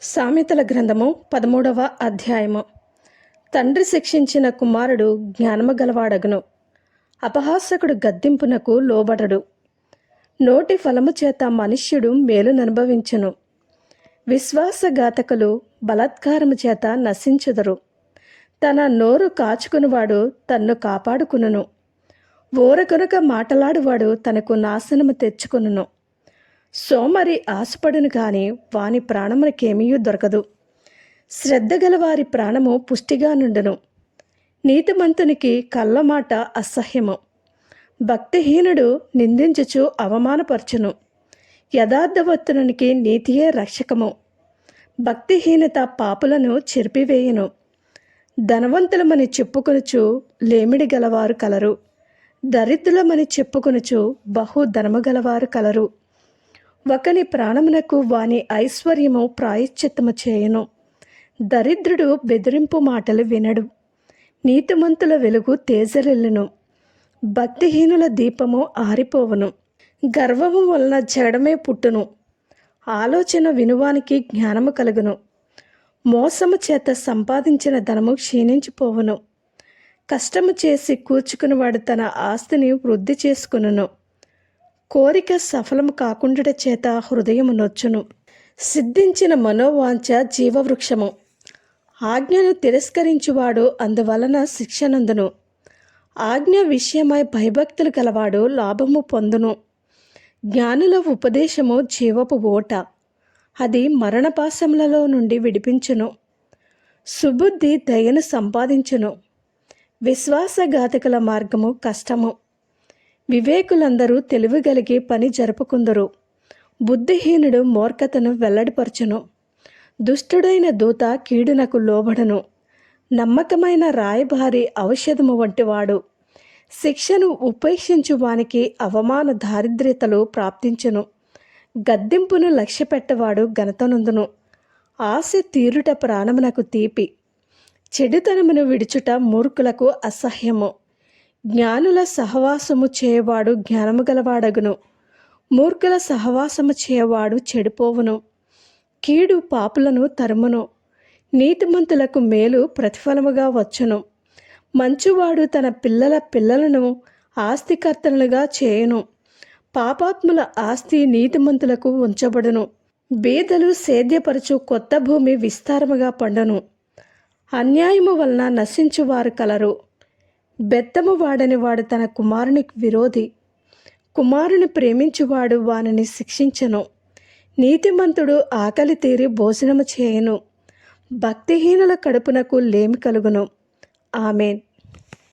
సామెతల గ్రంథము పదమూడవ అధ్యాయము. తండ్రి శిక్షించిన కుమారుడు జ్ఞానము గలవాడగును అపహాసకుడు గద్దింపునకు లోబడడు. నోటి ఫలము చేత మనుష్యుడు మేలుననుభవించును విశ్వాసఘాతకులు బలాత్కారము చేత నశించుదరు. తన నోరు కాచుకునివాడు తన్ను కాపాడుకునును. ఓరకొనక మాటలాడువాడు తనకు నాశనము తెచ్చుకును సోమరి ఆశపడును గాని వాని ప్రాణమునకేమీ దొరకదు. శ్రద్ధ ప్రాణము పుష్టిగా నుండును. నీతిమంతునికి కళ్ళమాట అసహ్యము. భక్తిహీనుడు నిందించుచు అవమానపరచును. యథార్థవత్తునికి నీతియే రక్షకము. భక్తిహీనత పాపులను చెరిపివేయును. ధనవంతులమని చెప్పుకొనుచు లేమిడి గలవారు కలరు. దరిద్రులమని చెప్పుకొనుచు బహు ధనము గలవారు కలరు. ఒకని ప్రాణమునకు వాని ఐశ్వర్యము ప్రాయశ్చిత్తము చేయను. దరిద్రుడు బెదిరింపు మాటలు వినడు. నీతిమంతుల వెలుగు తేజరిల్లును. భక్తిహీనుల దీపము ఆరిపోవును. గర్వము వలన జడమే పుట్టును. ఆలోచన వినువానికి జ్ఞానము కలుగును. మోసము చేత సంపాదించిన ధనము క్షీణించిపోవును. కష్టము చేసి కూర్చుకునివాడు తన ఆస్తిని వృద్ధి చేసుకును కోరిక సఫలము కాకుండా చేత హృదయము నొచ్చును. సిద్ధించిన మనోవాంఛ జీవవృక్షము. ఆజ్ఞను తిరస్కరించువాడు అందువలన శిక్షనందును. ఆజ్ఞ విషయమై భయభక్తులు గలవాడు లాభము పొందును. జ్ఞానుల ఉపదేశము జీవపు ఓట. అది మరణపాశములలో నుండి విడిపించును. సుబుద్ధి దయను సంపాదించును. విశ్వాసఘాతకుల మార్గము కష్టము. వివేకులందరూ తెలివిగలిగి పని జరుపుకుందరు. బుద్ధిహీనుడు మూర్ఖతను వెల్లడిపరచును. దుష్టుడైన దూత కీడునకు లోబడను. నమ్మకమైన రాయబారి ఔషధము వంటివాడు. శిక్షను ఉపేక్షించు వానికి అవమాన దారిద్ర్యతలు ప్రాప్తించును. గద్దింపును లక్ష్యపెట్టవాడు ఘనతనందును. ఆశ తీరుట ప్రాణమునకు తీపి. చెడుతనమును విడుచుట మూర్ఖులకు అసహ్యము. జ్ఞానుల సహవాసము చేయవాడు జ్ఞానము గలవాడగును. మూర్ఖుల సహవాసము చేయవాడు చెడిపోవును. కీడు పాపులను తరుమును. నీతిమంతులకు మేలు ప్రతిఫలముగా వచ్చును. మంచివాడు తన పిల్లల పిల్లలను ఆస్తికర్తలుగా చేయును. పాపాత్ముల ఆస్తి నీతిమంతులకు ఉంచబడును. బీదలు సేద్యపరచు కొత్త భూమి విస్తారముగా పండును. అన్యాయము వలన నశించువారు కలరు. బెత్తము వాడని వాడు తన కుమారునికి విరోధి. కుమారుని ప్రేమించువాడు వానిని శిక్షించను. నీతిమంతుడు ఆకలి తీరి భోజనము చేయను. భక్తిహీనుల కడుపునకు లేమి కలుగును. ఆమెన్.